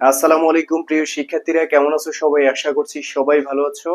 আসসালামু আলাইকুম, প্রিয় শিক্ষার্থীরা। কেমন আছো সবাই? আশা করছি সবাই ভালো আছো।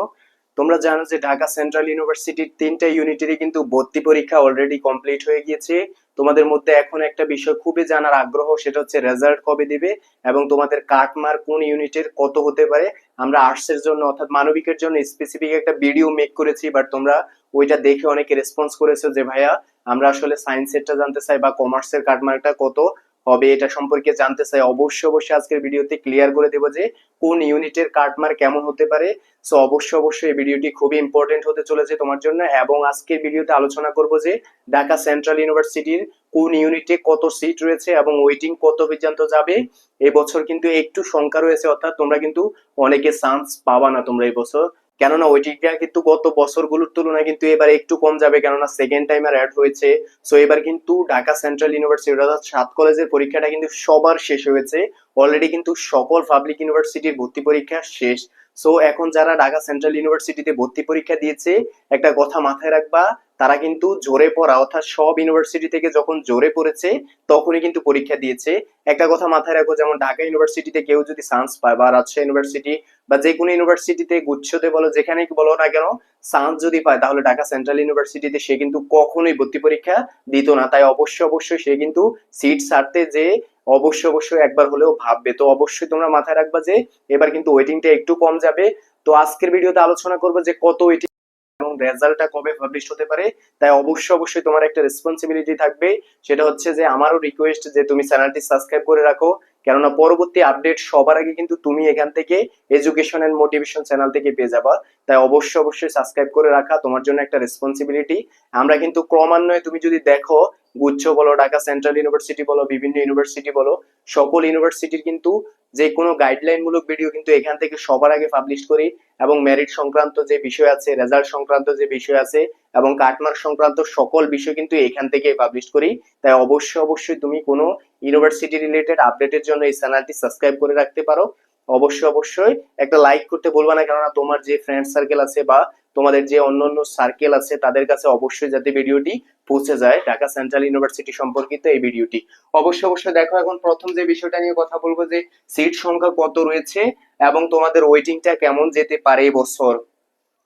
তোমরা জানো যে ঢাকা সেন্ট্রাল ইউনিভার্সিটির তিনটা ইউনিটেরই কিন্তু ভর্তি পরীক্ষা অলরেডি কমপ্লিট হয়ে গিয়েছে। তোমাদের মধ্যে এখন একটা বিষয় খুবই জানার আগ্রহ, সেটা হচ্ছে রেজাল্ট কবে দিবে এবং তোমাদের কাটমার কোন ইউনিটের কত হতে পারে। আমরা আর্টসের জন্য, অর্থাৎ মানবিকের জন্য স্পেসিফিক একটা ভিডিও মেক করেছি বাট তোমরা ওইটা দেখে অনেকে রেসপন্স করেছ যে, ভাইয়া, আমরা আসলে সায়েন্সেরটা জানতে চাই বা কমার্সের কাটমার্কটা কত? হবে এটা সম্পর্কে জানতে চাই, অবশ্যই অবশ্যই আজকের ভিডিওতে ক্লিয়ার করে দেবো যে কোন ইউনিটের কাটমার কেমন হতে পারে। সো অবশ্যই অবশ্যই এই ভিডিওটি খুবই ইম্পর্টেন্ট হতে চলেছে তোমার জন্য এবং আজকের ভিডিওতে আলোচনা করব যে ঢাকা সেন্ট্রাল ইউনিভার্সিটির কোন ইউনিটে কত সিট রয়েছে এবং ওয়েটিং কত পর্যন্ত যাবে। এবছর কিন্তু একটু সংখ্যা রয়েছে, অর্থাৎ তোমরা কিন্তু অনেকে চান্স পাবা না তোমরা এই বছর কেননা ওইটিটা কিন্তু গত বছরগুলোর তুলনায় কিন্তু এবার একটু কম যাবে, কেননা সেকেন্ড টাইম আর অ্যাড হয়েছে। সো এবার কিন্তু ঢাকা সেন্ট্রাল ইউনিভার্সিটি অর্থাৎ সাত কলেজের পরীক্ষাটা কিন্তু সবার শেষ হয়েছে। অলরেডি কিন্তু সকল পাবলিক ইউনিভার্সিটির ভর্তি পরীক্ষা শেষ। সো এখন যারা ঢাকা সেন্ট্রাল ইউনিভার্সিটিতে ভর্তি পরীক্ষা দিয়েছে, একটা কথা মাথায় রাখবা তারা কিন্তু জোরে পড়া, অর্থাৎ সব ইউনিভার্সিটি থেকে যখন জোরে পড়েছে, তখনই কিন্তু পরীক্ষা দিয়েছে। একটা কথা মাথায় রাখো, যেমন ঢাকা ইউনিভার্সিটিতে কেউ যদি চান্স পায় বা রাজশাহী ইউনিভার্সিটি বা যে কোনো ইউনিভার্সিটিতে গুচ্ছতে বলো, যেখানে বলো না কেন চান্স যদি পায়, তাহলে ঢাকা সেন্ট্রাল ইউনিভার্সিটিতে সে কিন্তু কখনোই ভর্তি পরীক্ষা দিত না। তাই অবশ্যই অবশ্যই সে কিন্তু সিট ছাড়তে যে অবশ্যই অবশ্যই একবার হলেও ভাববে। তো অবশ্যই তোমরা মাথায় রাখবা যে, এবার কিন্তু ওয়েটিংটা একটু কম যাবে। তো আজকের ভিডিওতে আলোচনা করব যে কত ওয়েটিং এবং রেজাল্টটা কবে পাবলিশ হতে পারে, তাই অবশ্যই অবশ্যই তোমার একটা রেসপন্সিবিলিটি থাকবে। সেটা হচ্ছে যে আমারও রিকোয়েস্ট যে তুমি চ্যানেলটি সাবস্ক্রাইব করে রাখো, কেননা পরবর্তী আপডেট সবার আগে কিন্তু তুমি এখান থেকে এডুকেশন অ্যান্ড মোটিভেশন চ্যানেল থেকে পেয়ে যাবা। তাই অবশ্যই অবশ্যই সাবস্ক্রাইব করে রাখা তোমার জন্য একটা রেসপন্সিবিলিটি আমরা কিন্তু ক্রমান্বয়ে তুমি যদি দেখো গুচ্ছ বলো, ঢাকা সেন্ট্রাল ইউনিভার্সিটি বলো, বিভিন্ন ইউনিভার্সিটি বলো, সকল ইউনিভার্সিটির কিন্তু যে কোনো গাইডলাইন মূলক ভিডিও কিন্তু এখান থেকে সবার আগে পাবলিশ করি এবং মেরিট সংক্রান্ত যে বিষয় আছে রেজাল্ট সংক্রান্ত যে বিষয় আছে এবং কাটমার্ক সংক্রান্ত সকল বিষয় কিন্তু এখান থেকে পাবলিশ করি। তাই অবশ্যই অবশ্যই তুমি কোনো ইউনিভার্সিটি রিলেটেড আপডেটের জন্য এই চ্যানেলটি সাবস্ক্রাইব করে রাখতে পারো। অবশ্যই অবশ্যই। একটা লাইক করতে বলবা না, কেননা তোমার যে ফ্রেন্ড সার্কেল আছে বা তোমাদের যে অন্যান্য সার্কেল আছে, তাদের কাছে অবশ্যই যাতে ভিডিওটি পৌঁছে যায় ঢাকা সেন্ট্রাল ইউনিভার্সিটি সম্পর্কিত এই ভিডিওটি। অবশ্যই অবশ্যই দেখো, এখন প্রথম যে বিষয়টা নিয়ে কথা বলব যে সিট সংখ্যা কত রয়েছে এবং তোমাদের ওয়েটিংটা কেমন যেতে পারে বছর।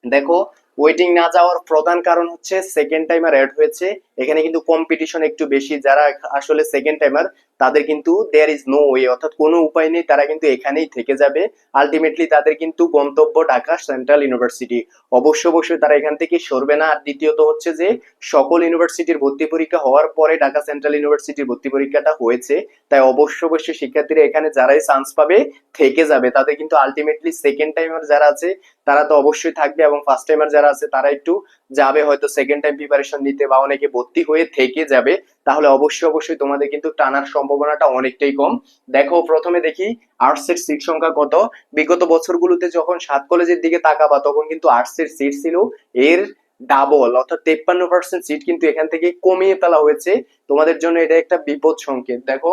দেখো ওয়েটিং না যাওয়ার প্রধান কারণ হচ্ছে সেকেন্ড টাইমার অ্যাড হয়েছে। এখানে কিন্তু কম্পিটিশন একটু বেশি, যারা আসলে সেকেন্ড টাইমার তাদের কিন্তু দেয়ার ইজ নো ওয়ে অর্থাৎ কোনো উপায় নেই, তারা কিন্তু এখানেই থেকে যাবে। আলটিমেটলি তাদের কিন্তু গন্তব্য ঢাকা সেন্ট্রাল ইউনিভার্সিটি অবশ্য অবশ্যই তারা এখান থেকে সরবে না। আর দ্বিতীয়ত হচ্ছে যে, সকল ইউনিভার্সিটির ভর্তি পরীক্ষা হওয়ার পরে ঢাকা সেন্ট্রাল ইউনিভার্সিটির ভর্তি পরীক্ষাটা হয়েছে। তাই অবশ্য অবশ্যই শিক্ষার্থীরা এখানে যারাই চান্স পাবে, থেকে যাবে। তাদের কিন্তু আলটিমেটলি সেকেন্ড টাইমার যারা আছে, তারা তো অবশ্যই থাকবে এবং ফার্স্ট টাইমার যারা আছে, তারা একটু যাবে হয়তো সেকেন্ড টাইম প্রিপারেশন নিতে বা অনেকে ভর্তি হয়ে থেকে যাবে। তাহলে অবশ্যই অবশ্যই তোমাদের কিন্তু টানার সম্ভাবনাটা অনেকটাই কম। দেখো, প্রথমে দেখি আর্টস এর সিট সংখ্যা কত? বিগত বছরগুলোতে যখন সাত কলেজের দিকে তাকাবা, তখন কিন্তু আর্টস এর সিট ছিল এর ডাবল অর্থাৎ তেপ্পান্ন পার্সেন্ট সিট কিন্তু এখান থেকে কমিয়ে ফেলা হয়েছে। তোমাদের জন্য এটা একটা বিপদ সংকেত। দেখো,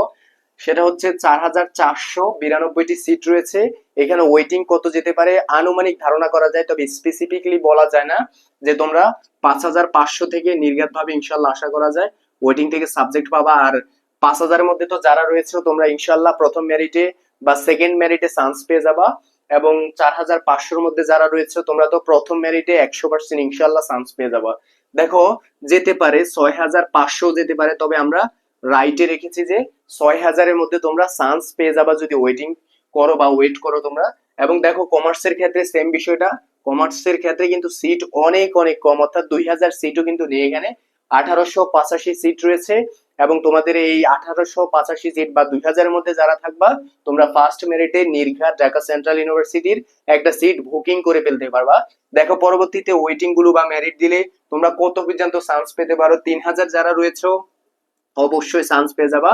সেটা হচ্ছে চার হাজার চারশো বিরানব্বইটি সিট রয়েছে। এখানে ওয়েটিং কত যেতে পারে? আনুমানিক ধারণা করা যায়, তবে স্পেসিফিকলি বলা যায় না যে তোমরা পাঁচ হাজার পাঁচশো থেকে নির্ঘাত ভাবে ইনশাল্লাহ আশা করা যায়। ওয়েটিং থেকে সাবজেক্ট পাবা। আর পাঁচ হাজারের মধ্যে তো যারা রয়েছে, তোমরা ইনশাল্লাহ প্রথম মেরিটে বা সেকেন্ড মেরিটে চান্স পেয়ে যাবা। এবং চার হাজার পাঁচশোর মধ্যে যারা রয়েছে, তোমরা তো প্রথম মেরিটে একশো পার্সেন্ট ইনশাল্লাহ চান্স পেয়ে যাবা। দেখো, যেতে পারে ছয় হাজার পাঁচশো যেতে পারে, তবে আমরা রাইটে রেখেছি যে ছয় হাজারের মধ্যে তোমরা চান্স পেয়ে যাবা যদি ওয়েটিং করো বা ওয়েট করো তোমরা। এবং দেখো কমার্সের ক্ষেত্রে সেম বিষয়টা। কমার্সের ক্ষেত্রে কিন্তু সিট অনেক অনেক কম। অর্থাৎ দুই হাজার সিটও কিন্তু নেই এখানে। আঠারোশো পঁচাশি সিট রয়েছে এবং তোমাদের এই আঠারোশো পঁচাশি সিট বা দুই হাজারের মধ্যে যারা থাকবা, তোমরা ফার্স্ট মেরিটে নির্ঘাত ঢাকা সেন্ট্রাল ইউনিভার্সিটির একটা সিট বুকিং করে ফেলতে পারবা। দেখো, পরবর্তীতে ওয়েটিংগুলো বা মেরিট দিলে তোমরা কত পর্যন্ত চান্স পেতে পারো? তিন হাজার যারা রয়েছে, অবশ্যই চান্স পেয়ে যাবা।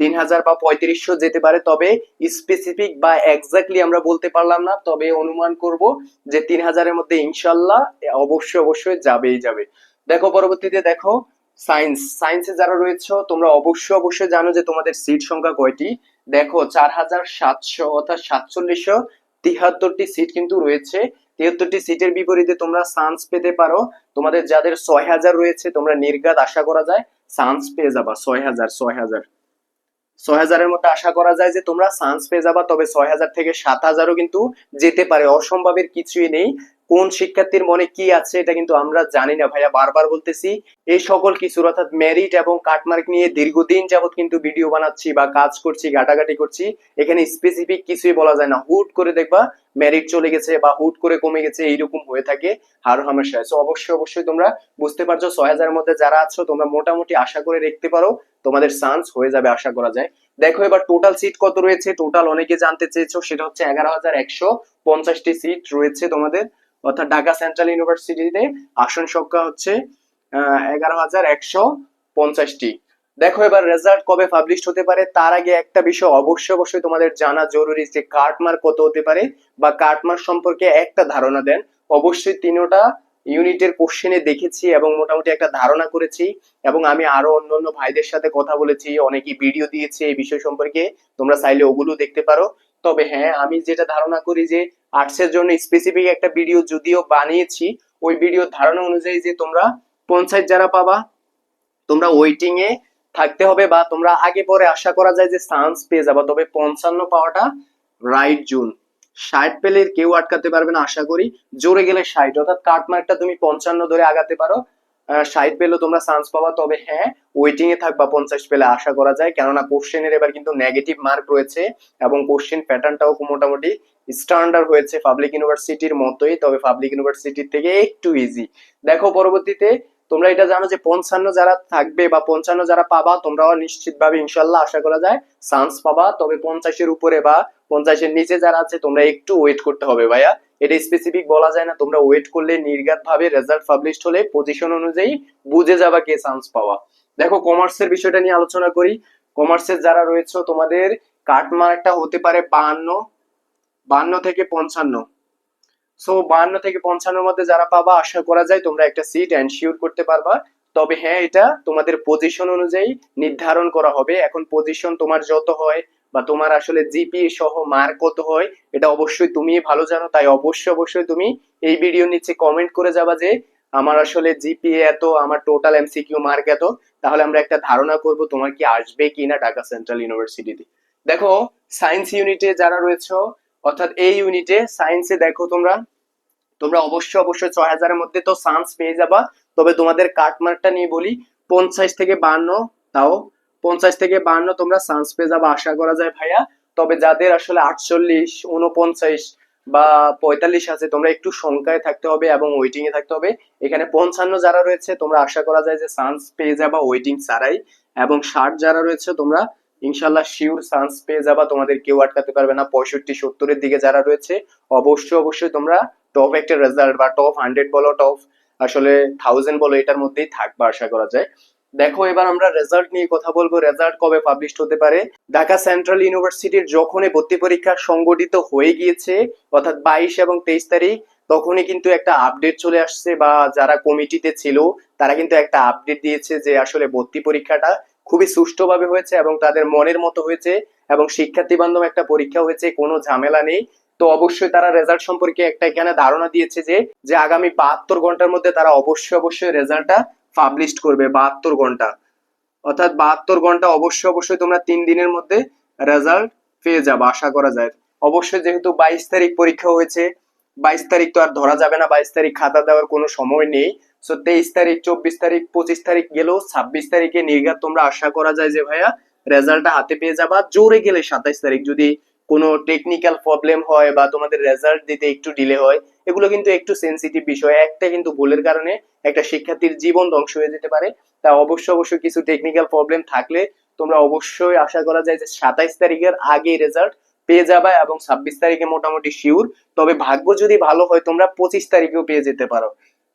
তিন হাজার বা পঁয়ত্রিশশো যেতে পারে, তবে স্পেসিফিক বা এক্স্যাক্টলি আমরা বলতে পারলাম না, তবে অনুমান করব যে তিন হাজারের মধ্যে ইনশাল্লাহ অবশ্যই অবশ্যই যাবেই যাবে। দেখো, পরবর্তীতে দেখো সায়েন্স সায়েন্সে যারা রয়েছে, তোমরা অবশ্যই অবশ্যই জানো যে তোমাদের সিট সংখ্যা কয়টি? দেখো, চার হাজার সাতশো অর্থাৎ সাতচল্লিশশো তিহাত্তরটি সিট কিন্তু রয়েছে। তিয়াত্তরটি সিটের বিপরীতে তোমরা চান্স পেতে পারো। তোমাদের যাদের ছয় হাজার রয়েছে, তোমরা নির্ঘাত আশা করা যায় চান্স পেয়ে যাবা, ছয় হাজার ছয় হাজার। ছয় হাজারের মধ্যে আশা করা যায় যে তোমরা চান্স পেয়ে যাবা, তবে ছয় হাজার থেকে সাত হাজারও কিন্তু যেতে পারে। অসম্ভবের কিছুই নেই। কোন শিক্ষার্থীর মনে কি আছে এটা কিন্তু আমরা জানি না। ভাইয়া বারবার বলতেছি, এই সকল কিছুর অর্থাৎ মেরিট এবং কাটমার্ক নিয়ে দীর্ঘদিন যাবত কিন্তু ভিডিও বানাচ্ছি বা কাজ করছি, ঘাটাঘাটি করছি। এখানে স্পেসিফিক কিছুই বলা যায় না। হুট করে দেখবা মেরিট চলে গেছে বা হুট করে কমে গেছে, এইরকম হয়ে থাকে হার হামেশায়। সো অবশ্যই অবশ্যই তোমরা বুঝতে পারছ, ছয় হাজারের মধ্যে যারা আছো, তোমরা মোটামুটি আশা করে দেখতে পারো, তোমাদের চান্স হয়ে যাবে আশা করা যায়। দেখো এবার টোটাল সিট কত রয়েছে? টোটাল অনেকে জানতে চেয়েছো, সেটা হচ্ছে এগারো হাজার একশো পঞ্চাশটি সিট রয়েছে তোমাদের। অর্থাৎ ঢাকা সেন্ট্রাল ইউনিভার্সিটিতে আসন সংখ্যা হচ্ছে এগারো হাজার একশো পঞ্চাশটি। দেখো এবার রেজাল্ট কবে পাবলিশ হতে পারে, তার আগে একটা বিষয় অবশ্যই অবশ্যই তোমাদের জানা জরুরি যে কার্টমার্ক কত হতে পারে বা কার্টমার্ক সম্পর্কে একটা ধারণা দেন। অবশ্যই তিনোটা ইউনিটের কোশ্চেনে দেখেছি এবং মোটামুটি একটা ধারণা করেছি এবং আমি আরও অন্যান্য ভাইদের সাথে কথা বলেছি, অনেকেই ভিডিও দিয়েছে এই বিষয় সম্পর্কে, তোমরা চাইলে ওগুলো দেখতে পারো। তবে হ্যাঁ আমি যেটা ধারণা করি যে আর্টসের জন্য স্পেসিফিক একটা ভিডিও যদিও বানিয়েছি, ওই ভিডিওর ধারণা অনুযায়ী যে তোমরা পঞ্চায়েত যারা পাবা, তোমরা ওয়েটিং এ থাকতে হবে বা তোমরা আগে পরে আশা করা যায় যে চান্স পেয়ে যাবা। তবে পঞ্চান্ন পাওয়াটা রাইট জুন। ষাট পেলে কেউ আটকাতে পারবে না, আশা করি। জোরে গেলে ষাট, অর্থাৎ কাটমার্কটা তুমি পঞ্চান্ন ধরে আগাতে পারো। ষাট পেলেও তোমরা চান্স পাবা, তবে হ্যাঁ ওয়েটিং এ থাকবা পঞ্চাশ পেলে, আশা করা যায়। কেননা কোশ্চেনের এবার কিন্তু নেগেটিভ মার্ক রয়েছে এবং কোশ্চেন প্যাটার্নটাও মোটামুটি স্ট্যান্ডার্ড হয়েছে পাবলিক ইউনিভার্সিটির মতোই, তবে পাবলিক ইউনিভার্সিটির থেকে একটু ইজি দেখো পরবর্তীতে, তোমরা এটা জানো যে পঞ্চান্ন যারা থাকবে বা পঞ্চান্ন যারা পাবা, তোমরাও নিশ্চিতভাবে ইনশাল্লাহ আশা করা যায় চান্স পাবা। তবে পঞ্চাশের উপরে বা পঞ্চাশের নিচে যারা আছে, তোমরা একটু ওয়েট করতে হবে ভাইয়া। এটা স্পেসিফিক বলা যায় না, তোমরা ওয়েট করলে নির্ঘাত ভাবে রেজাল্ট পাবলিশ হলে পজিশন অনুযায়ী বুঝে যাবা কে চান্স পাওয়া। দেখো কমার্সের বিষয়টা নিয়ে আলোচনা করি। কমার্সের যারা রয়েছে, তোমাদের কাটমার্কটা হতে পারে বাহান্ন বান্ন থেকে পঞ্চান্ন। সো বান্ন থেকে পঞ্চান্নর মধ্যে যারা পাবা, আশা করা যায় তোমরা একটা সিট এনশিওর করতে পারবা। তবে হ্যাঁ এটা তোমাদের পজিশন অনুযায়ী নির্ধারণ করা হবে। এখন পজিশন তোমার যত হয় বা তোমার আসলে জিপিএ সহ মার্ক কত হয়, এটা অবশ্যই তুমি ভালো জানো। তাই অবশ্যই অবশ্যই তুমি এই ভিডিও নিচে কমেন্ট করে যাবা যে আমার আসলে জিপিএ এত, আমার টোটাল এমসিকিউ মার্ক এত, তাহলে আমরা একটা ধারণা করব তোমার কি আসবে কিনা ঢাকা সেন্ট্রাল ইউনিভার্সিটিতে দেখো সায়েন্স ইউনিটে যারা রয়েছে, অর্থাৎ এই ইউনিটে সায়েন্সে দেখো তোমরা তোমরা অবশ্যই অবশ্যই ছয় হাজারের মধ্যে তো চান্স পেয়ে যাবা। তবে তোমাদের কাটমার্কটা নিয়ে বলি, পঞ্চাশ থেকে বান্ন, তাও পঞ্চাশ থেকে বান্ন তোমরা চান্স পেয়ে যাবা, আশা করা যায় ভাইয়া। তবে যাদের আসলে আটচল্লিশ উনপঞ্চাশ বা পঁয়তাল্লিশ আছে, তোমরা একটু সংখ্যায় থাকতে হবে এবং ওয়েটিং এ থাকতে হবে। এখানে পঞ্চান্ন যারা রয়েছে, তোমরা আশা করা যায় যে চান্স পেয়ে যাবা ওয়েটিং ছাড়াই। এবং ষাট যারা রয়েছে, তোমরা ইনশাল্লাহ শিওর চান্স পেয়ে যাবা, তোমাদের কেউ আটকাতে পারবে না। পঁয়ষট্টি, সত্তরের দিকে যারা রয়েছে, অবশ্যই অবশ্যই তোমরা টপ একটা রেজাল্ট বা টপ হান্ড্রেড বলো টপ আসলে থাউজেন্ড বলো, এটার মধ্যেই থাকবে আশা করা যায়। দেখো, এবার আমরা রেজাল্ট নিয়ে কথা বলব। রেজাল্ট কবে পাবলিশ হতে পারে? ঢাকা সেন্ট্রাল ইউনিভার্সিটির যখনই ভর্তি পরীক্ষা সংগঠিত হয়ে গিয়েছে, অর্থাৎ বাইশ এবং তেইশ তারিখ, তখনই কিন্তু একটা আপডেট চলে আসছে বা যারা কমিটিতে ছিল, তারা কিন্তু একটা আপডেট দিয়েছে যে আসলে ভর্তি পরীক্ষাটা খুবই সুষ্ঠুভাবে হয়েছে এবং তাদের মনের মতো হয়েছে এবং শিক্ষার্থী বান্ধব একটা পরীক্ষা হয়েছে, কোনো ঝামেলা নেই। তো অবশ্যই তারা রেজাল্ট সম্পর্কে একটা এখানে ধারণা দিয়েছে যে যে আগামী বাহাত্তর ঘণ্টার মধ্যে তারা অবশ্যই অবশ্যই রেজাল্টটা পাবলিশ করবে, বাহাত্তর ঘণ্টা। অর্থাৎ বাহাত্তর ঘণ্টা অবশ্যই অবশ্যই তোমরা তিন দিনের মধ্যে রেজাল্ট পেয়ে যাবে, আশা করা যায়। অবশ্যই যেহেতু বাইশ তারিখ পরীক্ষা হয়েছে, বাইশ তারিখ তো আর ধরা যাবে না, বাইশ তারিখ খাতা দেওয়ার কোনো সময় নেই। সো তেইশ তারিখ, চব্বিশ তারিখ, পঁচিশ তারিখ গেলেও ছাব্বিশ তারিখে নির্ঘাত তোমরা আশা করা যায় যে ভাইয়া রেজাল্টটা হাতে পেয়ে যাবা। জোরে গেলে সাতাইশ তারিখ যদি কোনো টেকনিক্যাল প্রবলেম হয় বা তোমাদের রেজাল্ট দিতে একটু ডিলে হয়, এগুলো কিন্তু একটু সেন্সিটিভ বিষয়। একটা কিন্তু ভুলের কারণে একটা শিক্ষার্থীর জীবন ধ্বংস হয়ে যেতে পারে। তা অবশ্যই অবশ্যই কিছু টেকনিক্যাল প্রবলেম থাকলে তোমরা অবশ্যই আশা করা যায় যে সাতাইশ তারিখের আগে রেজাল্ট পেয়ে যাবে এবং ছাব্বিশ তারিখে মোটামুটি শিওর তবে ভাগ্য যদি ভালো হয়, তোমরা পঁচিশ তারিখেও পেয়ে যেতে পারো।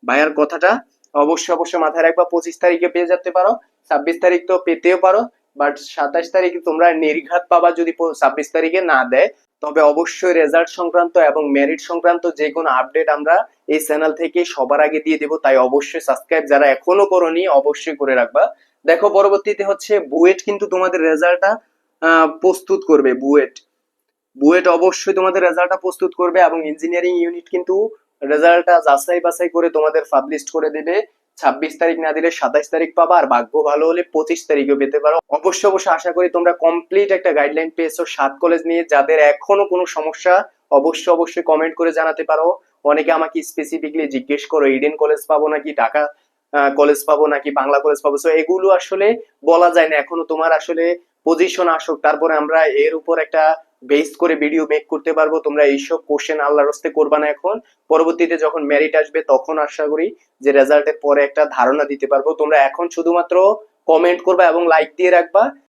ভাইয়ার কথাটা অবশ্যই অবশ্যই মাথায় রাখবা, পঁচিশ তারিখে পেয়ে যেতে পারো, ছাব্বিশ তারিখ তো পেতেও পারো। বাট সাতাশ তারিখে তোমরা নির্ঘাত পাবা যদি ছাব্বিশ তারিখে না দেয়। তবে অবশ্যই রেজাল্ট সংক্রান্ত এবং মেরিট সংক্রান্ত যে কোনো আপডেট আমরা এই চ্যানেল থেকে সবার আগে দিয়ে দেবো। তাই অবশ্যই সাবস্ক্রাইব যারা এখনও করনি, অবশ্যই করে রাখবা। দেখো, পরবর্তীতে হচ্ছে বুয়েট কিন্তু তোমাদের রেজাল্টটা প্রস্তুত করবে, বুয়েট। বুয়েট অবশ্যই তোমাদের রেজাল্টটা প্রস্তুত করবে এবং ইঞ্জিনিয়ারিং ইউনিট কিন্তু রেজাল্টটা যাচাই বাছাই করে তোমাদের পাবলিশ করে দেবে। ছাব্বিশ তারিখ না দিলে সাতাইশ তারিখ পাবা আর ভাগ্য ভালো হলে পঁচিশ তারিখও পেতে পারো। অবশ্যই অবশ্যই আশা করি তোমরা কমপ্লিট একটা গাইডলাইন পেয়েছ সাত কলেজ নিয়ে। যাদের এখনও কোনো সমস্যা, অবশ্যই অবশ্যই কমেন্ট করে জানাতে পারো। অনেকে আমাকে স্পেসিফিকলি জিজ্ঞেস করো ইডেন কলেজ পাবো নাকি, ঢাকা কলেজ পাবো নাকি, বাংলা কলেজ পাবো? সো এগুলো আসলে বলা যায় না। এখনও তোমার আসলে পজিশন আসুক। তারপরে আমরা এর উপর একটা বেস করে ভিডিও মেক করতে পারব। তোমরা এইসব কোশ্চেন আল্লাহর হস্তে করবা না এখন। পরবর্তীতে যখন মেরিট আসবে, তখন আশা করি যে রেজাল্টের পরে একটা ধারণা দিতে পারব। তোমরা এখন শুধুমাত্র কমেন্ট করবা এবং লাইক দিয়ে রাখবা।